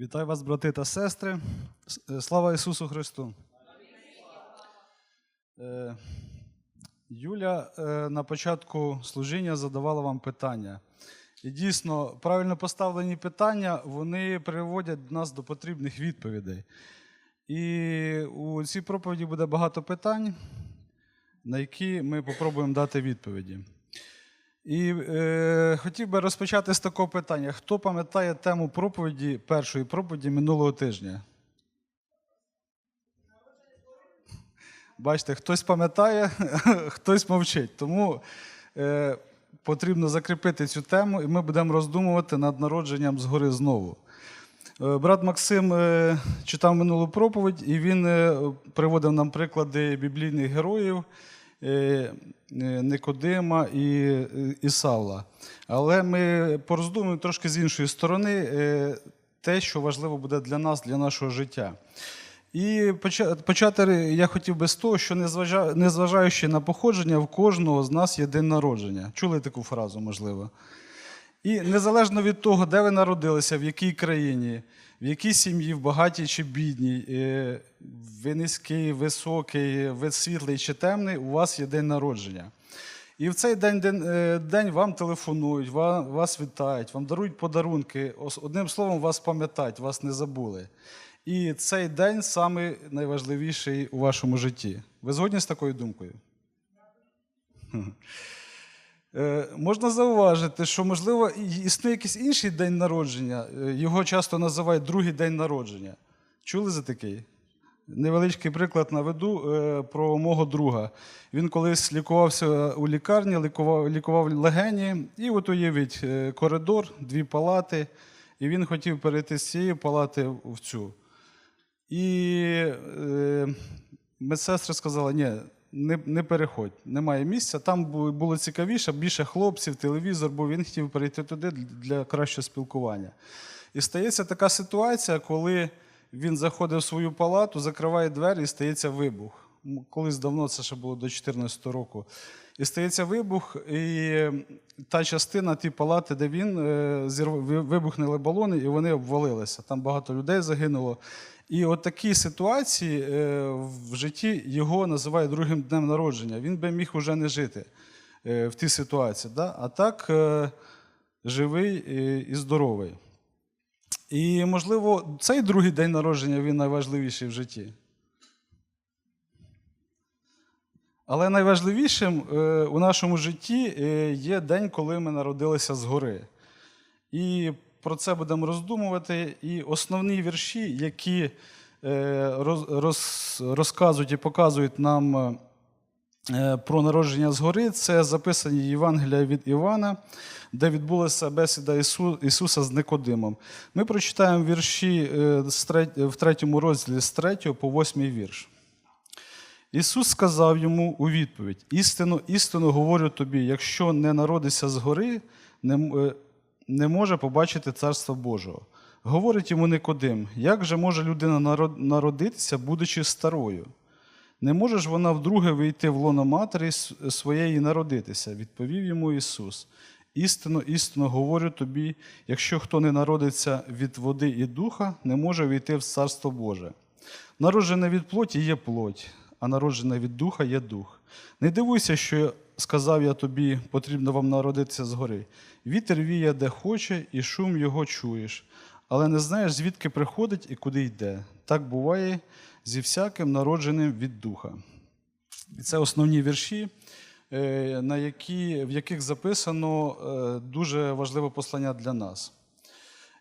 Вітаю вас, брати та сестри. Е, Слава Ісусу Христу. Е, Юля е, на початку служіння задавала вам питання. І дійсно, правильно поставлені питання вони приводять нас до потрібних відповідей. І у цій проповіді буде багато питань, на які ми попробуємо дати відповіді. І е, хотів би розпочати з такого питання: хто пам'ятає тему проповіді першої проповіді минулого тижня? Бачите, хтось пам'ятає, хтось мовчить. Тому е, потрібно закріпити цю тему, і ми будемо роздумувати над народженням згори знову. Е, Брат Максим е, читав минулу проповідь, і він е, приводив нам приклади біблійних героїв Никодима і, е. Але ми пороздумуємо трошки з іншої сторони е, те, що важливо буде для нас, для нашого життя. І почати я хотів би з того, що незважаючи на походження, в кожного з нас є день народження. Чули таку фразу, можливо? І незалежно від того, де ви народилися, в якій країні, в якій сім'ї, в багатій чи бідній, е, ви низький, високий, ви світлий чи темний, у вас є день народження. І в цей день, день, е, день вам телефонують, ва- вас вітають, вам дарують подарунки. Одним словом, вас пам'ятають, вас не забули. І цей день самий найважливіший у вашому житті. Ви згодні з такою думкою? Е, Можна зауважити, що, можливо, існує якийсь інший день народження. Е, Його часто називають другий день народження. Чули за такий? Невеличкий приклад наведу е, про мого друга. Він колись лікувався у лікарні, лікував, лікував легені, і от уявіть, коридор, дві палати, і він хотів перейти з цієї палати в цю. І е, медсестра сказала: ні, не, не переходь, немає місця. Там було цікавіше, більше хлопців, телевізор, бо він хотів перейти туди для кращого спілкування. І стається така ситуація, коли він заходить в свою палату, закриває двері і стається вибух. Колись давно це ще було до 2014 року. І стається вибух, і та частина ті палати, де він е, вибухнули балони, і вони обвалилися. Там багато людей загинуло. І от такі ситуації е, в житті його називають другим днем народження. Він би міг уже не жити е, в тій ситуації. Да? А так е, живий і здоровий. І, можливо, цей другий день народження він найважливіший в житті. Але найважливішим у нашому житті є день, коли ми народилися згори. І про це будемо роздумувати. І основні вірші, які е, роз, роз, розказують і показують нам е, про народження згори, це записані Євангелія від Івана, де відбулася бесіда Ісу, Ісуса з Никодимом. Ми прочитаємо вірші е, в третьому розділі з 3 по 8 вірш. Ісус сказав йому у відповідь: істину, істину говорю тобі, якщо не народиться згори, не, е, не може побачити Царства Божого. Говорить йому Никодим, як же може людина народитися, будучи старою? Не може ж вона вдруге вийти в лоно матері своєї народитися, відповів йому Ісус. Істинно, істинно говорю тобі, якщо хто не народиться від води і духа, не може війти в Царство Боже. Народжене від плоті є плоть, а народжене від духа є дух. Не дивуйся, що сказав я тобі, потрібно вам народитися згори. Вітер віє, де хоче, і шум його чуєш, але не знаєш, звідки приходить і куди йде. Так буває зі всяким народженим від духа. І це основні вірші, е, на які, в яких записано е, дуже важливе послання для нас.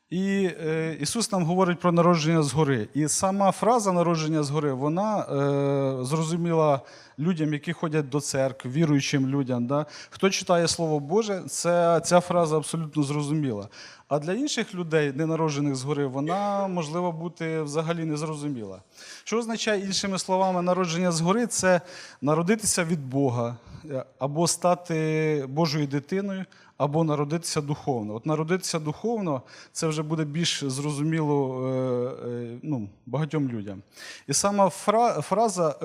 І е, Ісус нам говорить про народження згори. І сама фраза народження згори, вона е, зрозуміла людям, які ходять до церкви, віруючим людям. Да? Хто читає Слово Боже, це, ця фраза абсолютно зрозуміла. А для інших людей, ненароджених згори, вона можливо бути взагалі не зрозуміла. Що означає іншими словами народження згори? Це народитися від Бога е, або стати Божою дитиною, або народитися духовно. От народитися духовно це вже буде більш зрозуміло е, е, ну, багатьом людям. І сама фраза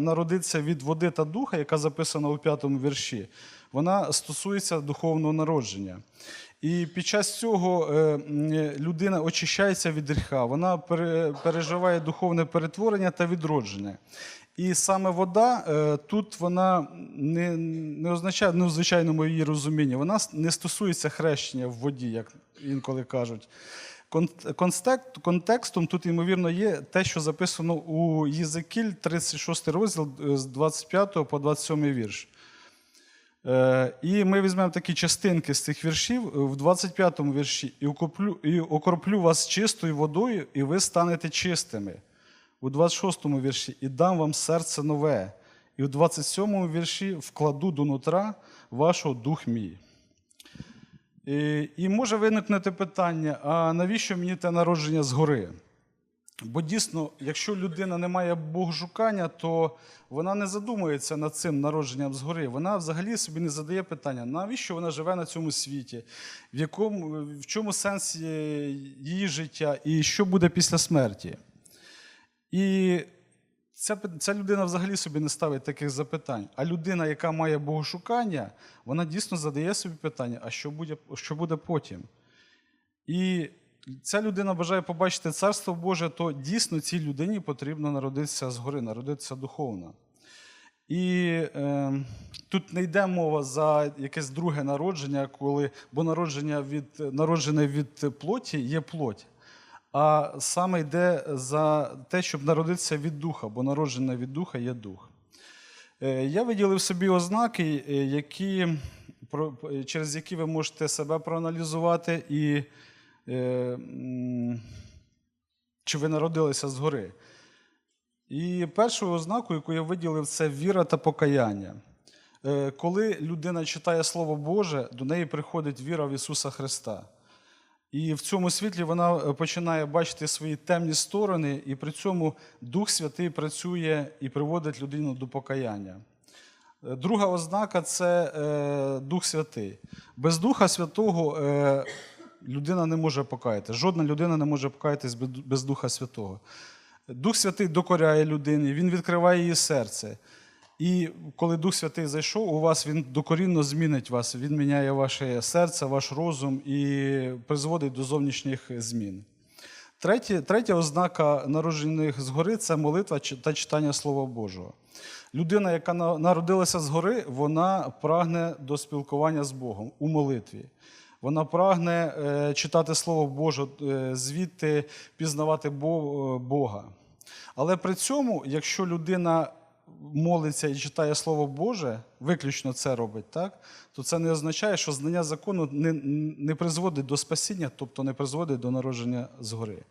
народитися від води та духа, яка записана у п'ятому вірші, вона стосується духовного народження. І під час цього е, людина очищається від гріха, вона пере- переживає духовне перетворення та відродження. І саме вода е, тут вона не, не означає ну, в звичайному її розумінні, вона не стосується хрещення в воді, як інколи кажуть. Кон- Контекстом тут, ймовірно, є те, що записано у Єзекіль, 36 розділ е, з 25 по 27 вірш. Е, І ми візьмемо такі частинки з цих віршів е, в 25-му вірші і окроплю, і окроплю вас чистою водою, і ви станете чистими. У 26-му вірші і дам вам серце нове. І у 27-му вірші вкладу до нутра вашого дух мій. І, і може виникнути питання: а навіщо мені те народження згори? Бо дійсно, якщо людина не має богошукання, то вона не задумується над цим народженням згори. Вона взагалі собі не задає питання, навіщо вона живе на цьому світі, в, якому, в чому сенс її життя і що буде після смерті. І ця, ця людина взагалі собі не ставить таких запитань. А людина, яка має богошукання, вона дійсно задає собі питання, а що буде, що буде потім? І ця людина бажає побачити царство Боже, то дійсно цій людині потрібно народитися згори, народитися духовно. І е, тут не йде мова за якесь друге народження, коли, бо народження від, народжене від плоті є плоть. А саме йде за те, щоб народитися від духа, бо народжене від духа є дух. Е, Я виділив собі ознаки, е, які, про- через які ви можете себе проаналізувати і чи ви народилися згори. І першою ознакою, яку я виділив, це віра та покаяння. Е, Коли людина читає Слово Боже, до неї приходить віра в Ісуса Христа. І в цьому світлі вона е, починає бачити свої темні сторони, і при цьому Дух Святий працює і приводить людину до покаяння. Е, Друга ознака це е, Дух Святий. Без Духа Святого е, людина не може покаятися. Жодна людина не може покаятись без- Духа Святого. Дух Святий докоряє людині, він відкриває її серце. І коли Дух Святий зайшов у вас, він докорінно змінить вас, він міняє ваше серце, ваш розум і призводить до зовнішніх змін. Третє, третя ознака народжених згори це молитва та читання Слова Божого. Людина, яка на- народилася згори, вона прагне до спілкування з Богом у молитві. Вона прагне е, читати Слово Боже, е, звідти пізнавати е, Бога. Але при цьому, якщо людина молиться і читає Слово Боже, виключно це робить, так? то це не означає, що знання закону не, не призводить до спасіння, тобто не призводить до народження згори.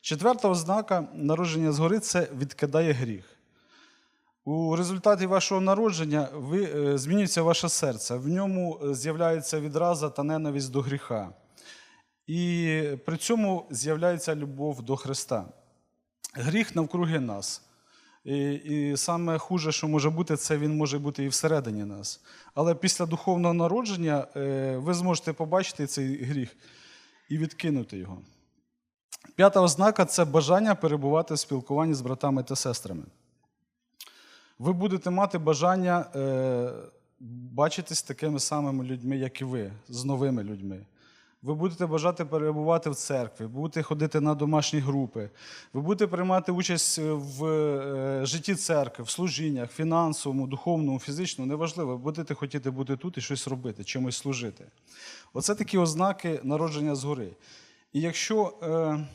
Четверта ознака народження згори це відкидає гріх. У результаті вашого народження ви, е, змінюється ваше серце, в ньому е, з'являється відраза та ненависть до гріха. І при цьому з'являється любов до Христа. Гріх навкруги нас. І, і саме хуже, що може бути, це він може бути і всередині нас. Але після духовного народження е, ви зможете побачити цей гріх і відкинути його. П'ята ознака це бажання перебувати в спілкуванні з братами та сестрами. Ви будете мати бажання е, бачитись такими самими людьми, як і ви, з новими людьми. Ви будете бажати перебувати в церкві, будете ходити на домашні групи, ви будете приймати участь в е, житті церкви, в служіннях, фінансовому, духовному, фізичному, неважливо, ви будете хотіти бути тут і щось робити, чимось служити. Оце такі ознаки народження згори. І якщо е,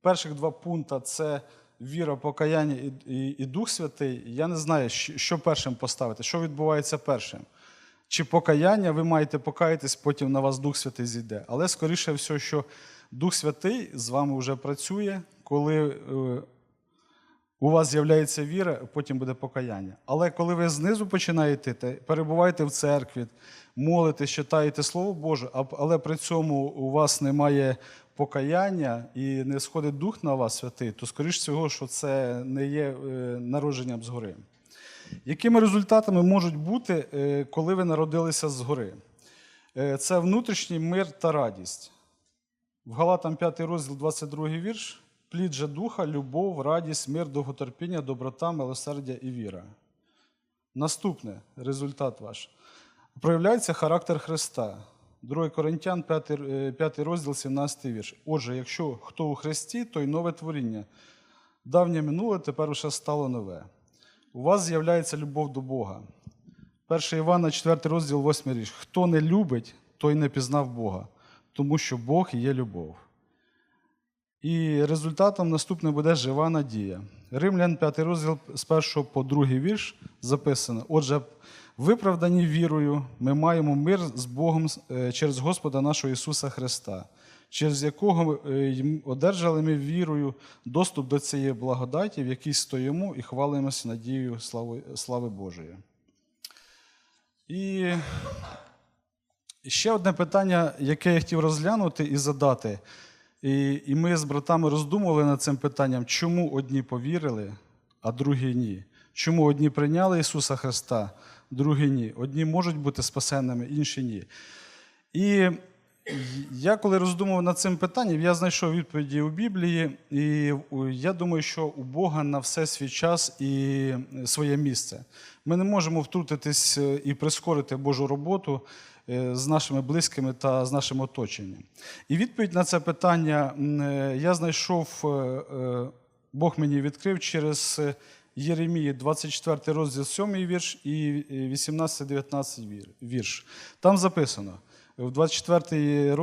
перших два пункти це віра, покаяння і, і, і Дух Святий, я не знаю, що першим поставити, що відбувається першим. Чи покаяння, ви маєте покаятись, потім на вас Дух Святий зійде. Але скоріше все, що Дух Святий з вами вже працює, коли е, у вас з'являється віра, потім буде покаяння. Але коли ви знизу починаєте перебуваєте в церкві, молитесь, читаєте Слово Боже, але при цьому у вас немає покаяння і не сходить Дух на вас святий, то скоріш всього, що це не є е, народженням згори. Якими результатами можуть бути, е, коли ви народилися згори? Е, Це внутрішній мир та радість. В Галатам 5 розділ, 22 вірш. Плід же духа, любов, радість, мир, довготерпіння, доброта, милосердя і віра. Наступне результат ваш. Проявляється характер Христа. 2 Коринтян, 5, е, 5 розділ, 17 вірш. Отже, якщо хто у Христі, то й нове творіння. Давнє минуле, тепер усе стало нове. У вас з'являється любов до Бога. 1 Івана, 4 розділ, 8 річ. Хто не любить, той не пізнав Бога, тому що Бог є любов. І результатом наступне буде жива надія. Римлян, 5 розділ з 1 по 2 вірш записано. Отже, виправдані вірою, ми маємо мир з Богом е, через Господа нашого Ісуса Христа, через якого е, одержали ми вірою доступ до цієї благодаті, в якій стоїмо і хвалимося надією слави, слави Божої. І ще одне питання, яке я хотів розглянути і задати. І, і ми з братами роздумували над цим питанням, чому одні повірили, а другі ні. Чому одні прийняли Ісуса Христа, другі ні. Одні можуть бути спасенними, інші ні. І я коли роздумував над цим питанням, я знайшов відповіді у Біблії, і я думаю, що у Бога на все свій час і своє місце. Ми не можемо втрутитись і прискорити Божу роботу е, з нашими близькими та з нашим оточенням. І відповідь на це питання е, я знайшов, е, Бог мені відкрив через Єремії, 24 розділ 7 вірш і 18-19 вірш. Там записано. В 24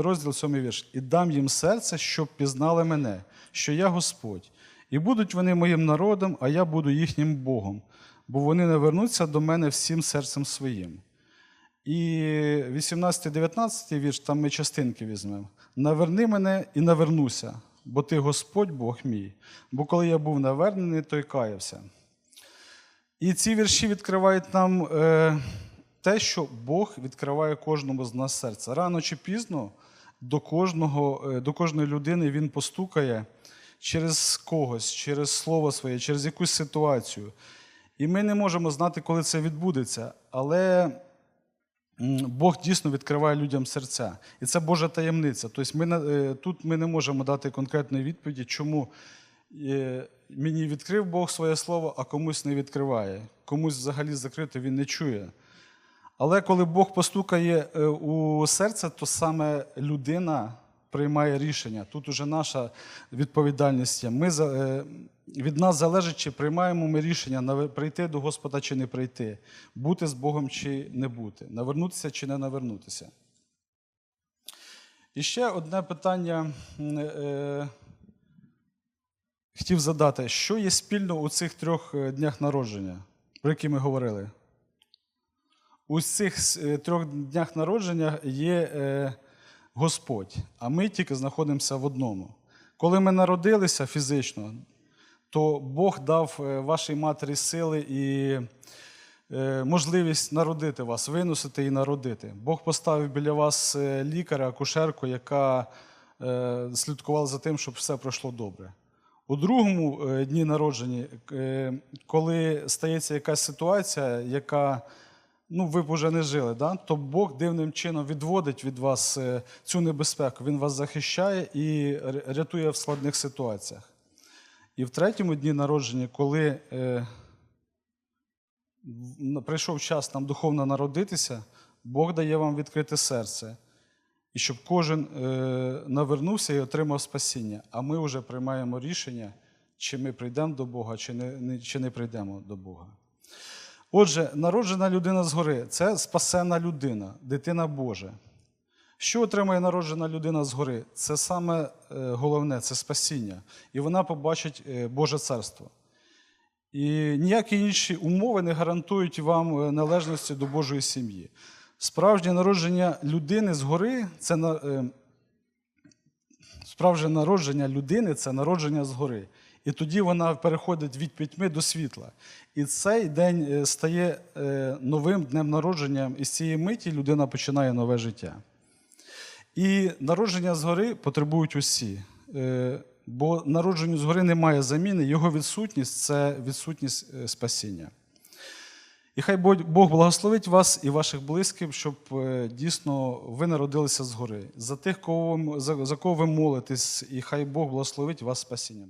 розділ 7 вірш. І дам їм серце, щоб пізнали мене, що я Господь. І будуть вони моїм народом, а я буду їхнім Богом, бо вони не вернуться до мене всім серцем своїм. І 18-19 вірш, там ми частинки візьмемо. Наверни мене і навернуся, бо ти Господь Бог мій. Бо коли я був навернений, то й каявся. І ці вірші відкривають нам. Е, те, що Бог відкриває кожному з нас серце. Рано чи пізно до кожного, до кожної людини Він постукає через когось, через слово своє, через якусь ситуацію. І ми не можемо знати, коли це відбудеться. Але Бог дійсно відкриває людям серця. І це Божа таємниця. Тобто ми, тут ми не можемо дати конкретної відповіді, чому мені відкрив Бог своє слово, а комусь не відкриває. Комусь взагалі закрито, він не чує. Але коли Бог постукає е, у серце, то саме людина приймає рішення. Тут уже наша відповідальність є. Ми, е, від нас залежить, чи приймаємо ми рішення прийти до Господа чи не прийти, бути з Богом чи не бути, навернутися чи не навернутися. І ще одне питання е, хотів задати: що є спільно у цих трьох днях народження, про які ми говорили? у цих трьох днях народження є е, Господь, а ми тільки знаходимося в одному. Коли ми народилися фізично, то Бог дав е, вашій матері сили і е, можливість народити вас, виносити і народити. Бог поставив біля вас лікаря, акушерку, яка слідкувала за тим, щоб все пройшло добре. У другому дні народження, коли стається якась ситуація, яка ну, ви б уже не жили, да? то Бог дивним чином відводить від вас е, цю небезпеку. Він вас захищає і рятує в складних ситуаціях. І в третьому дні народження, коли е, прийшов час нам духовно народитися, Бог дає вам відкрите серце. І щоб кожен е, навернувся і отримав спасіння. А ми вже приймаємо рішення, чи ми прийдемо до Бога, чи не, чи не прийдемо до Бога. Отже, народжена людина згори це спасена людина, дитина Божа. Що отримує народжена людина згори? Це саме е, головне це спасіння. І вона побачить е, Боже царство. І ніякі інші умови не гарантують вам е, належності до Божої сім'ї. Справжнє народження людини згори це справжнє народження людини це народження згори. І тоді вона переходить від пітьми до світла. І цей день стає новим днем народження, і з цієї миті людина починає нове життя. І народження згори потребують усі. Е, бо народженню згори немає заміни, його відсутність це відсутність спасіння. І хай Бог благословить вас і ваших близьких, щоб дійсно ви народилися згори. За тих, за кого ви молитесь, і хай Бог благословить вас спасінням.